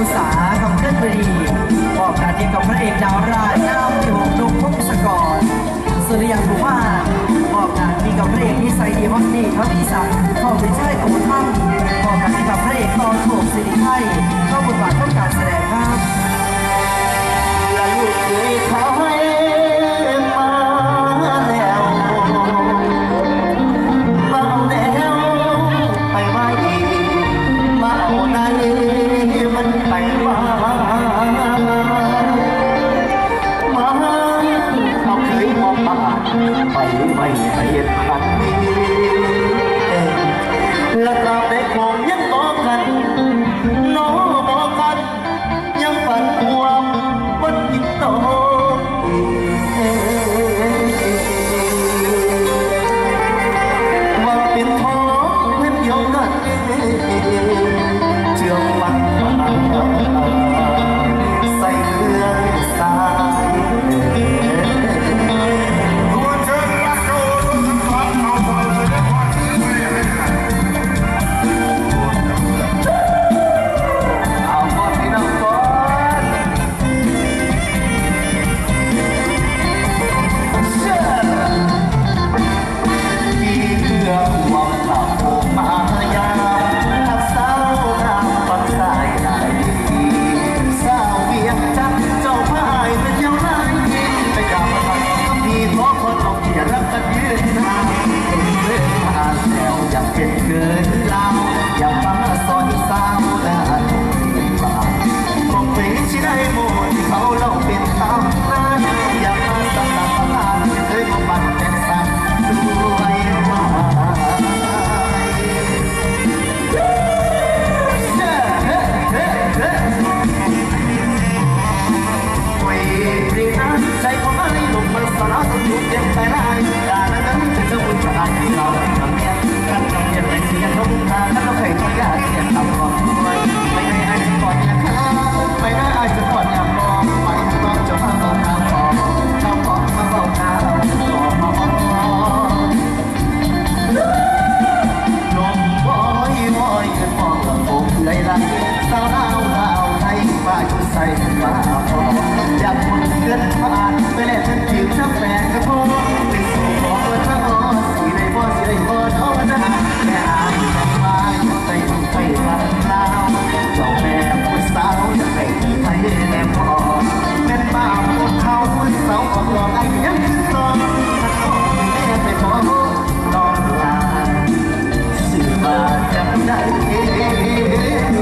อุสาคำเคลื่ดีออกอาทิตย์กับพระเอกดาวราชน้ำจุกนุกพงศกรสุริยังบุภาออกอาทิตย์กับพระเอกนิสัยดีวัฒนีเขาพิสัยขอบไปเชิยกูทั้งออกอาทิกับพระเอกตอนโถกสิริไทยก็บทบาทต้องการแสดงครับและลูกคุยเขา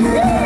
Yeah.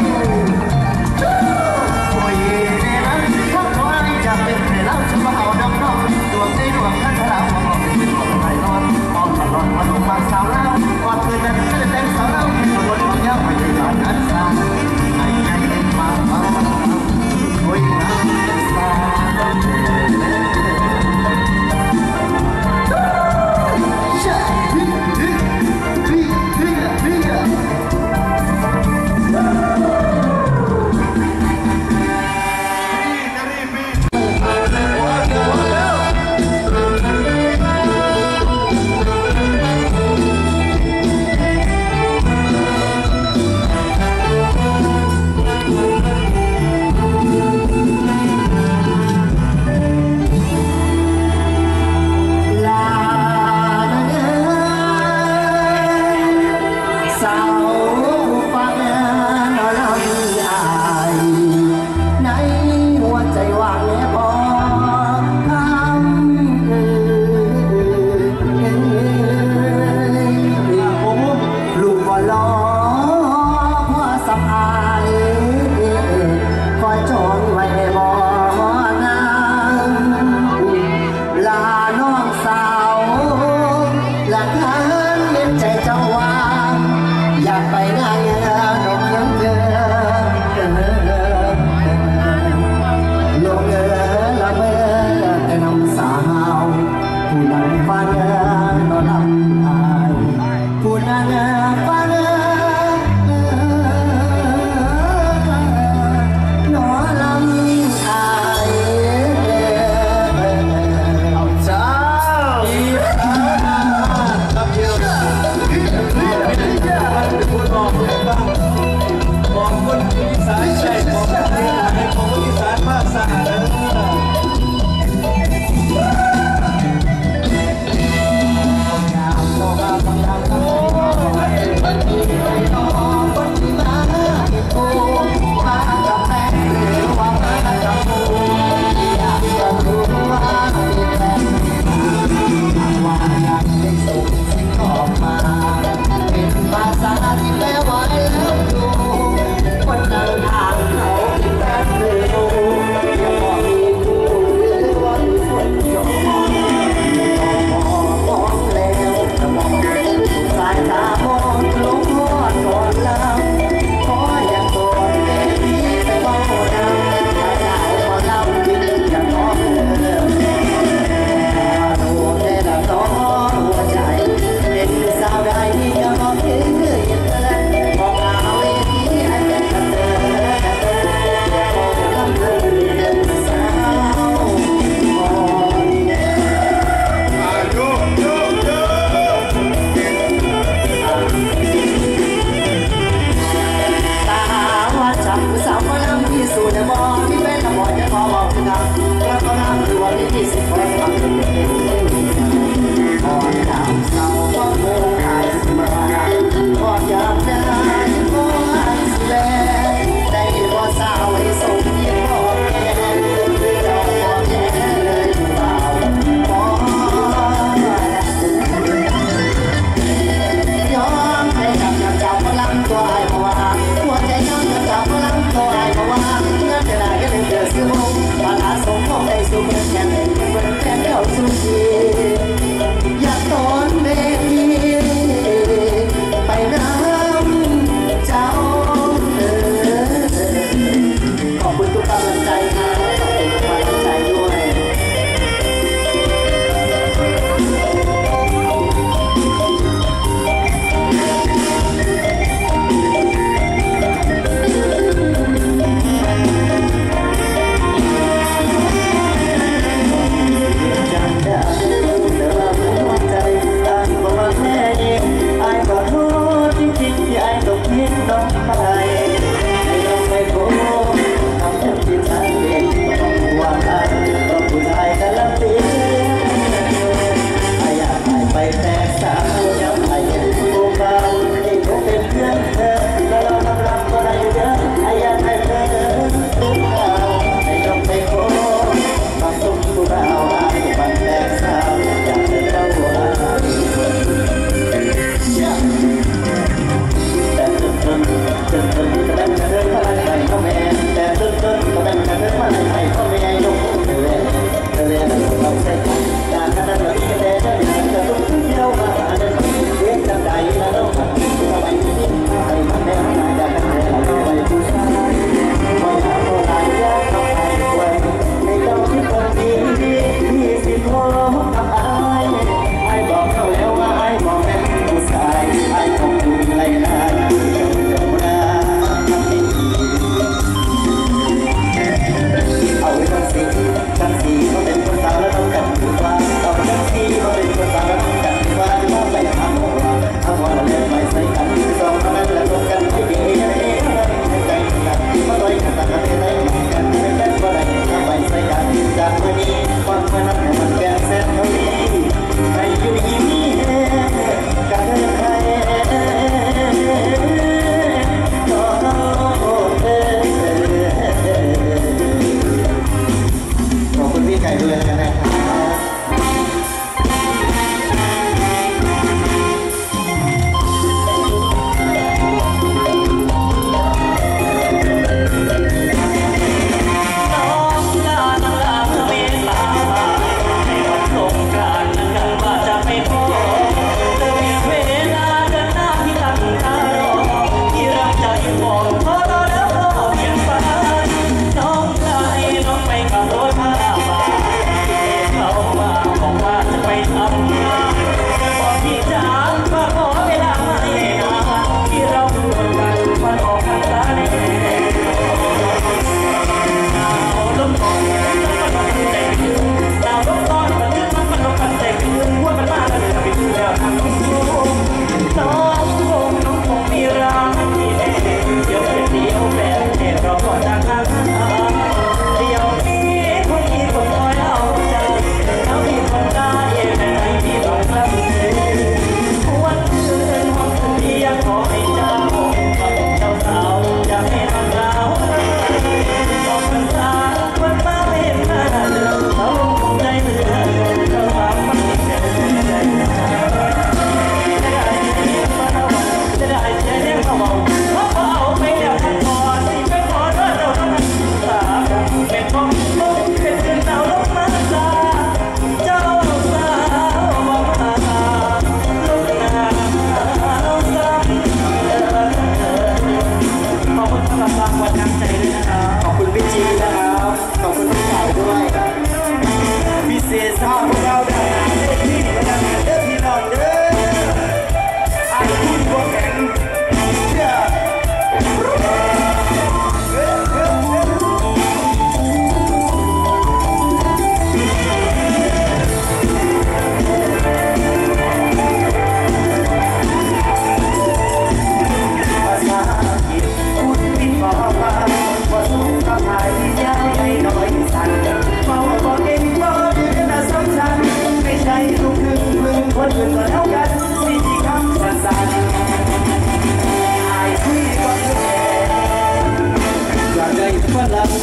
โ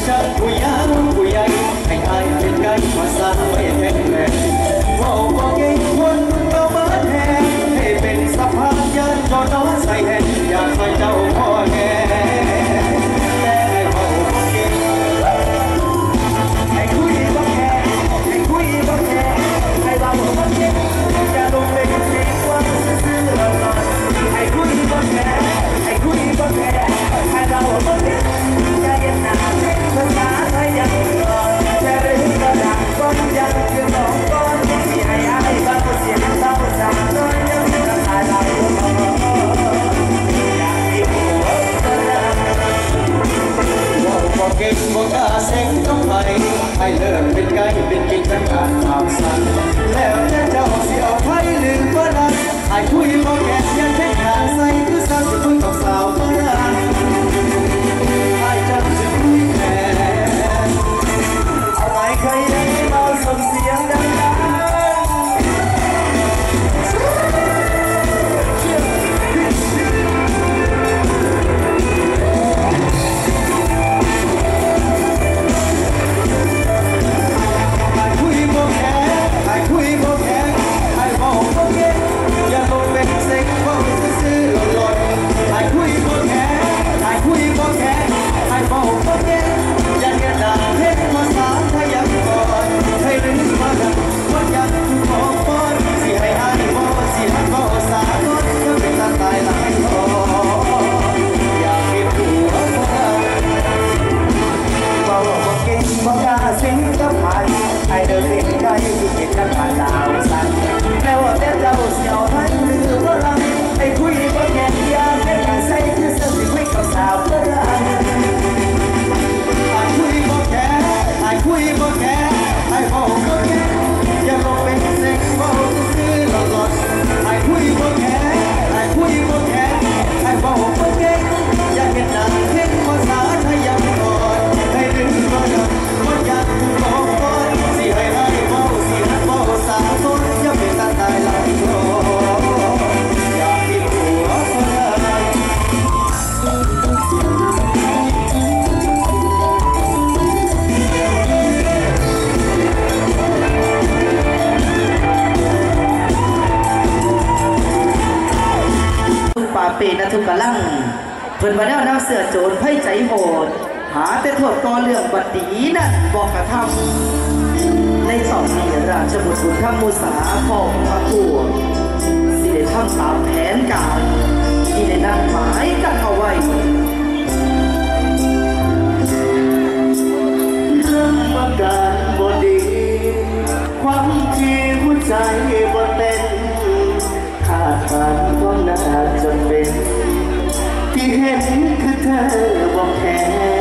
จากผู้ยาวผู้ใหญ่ให้ายเป็นไกด์ภาษาไม่แข็งแรงว่าบ่แก่ พิ่นมาแนวน้ำเสือโจรไพ่ใจโหด หาแต่ถทษต่อเรื่องบัดดีนั่นบอกกระทำในสองนี้ราชบุตรบุญข้ามมูสาพ่อพระผู้สิได้ทำสามแผนการ ที่ในนัดหมายกันเอาไว้เรื่องประกา แค่นี้คือเธอบอกแค่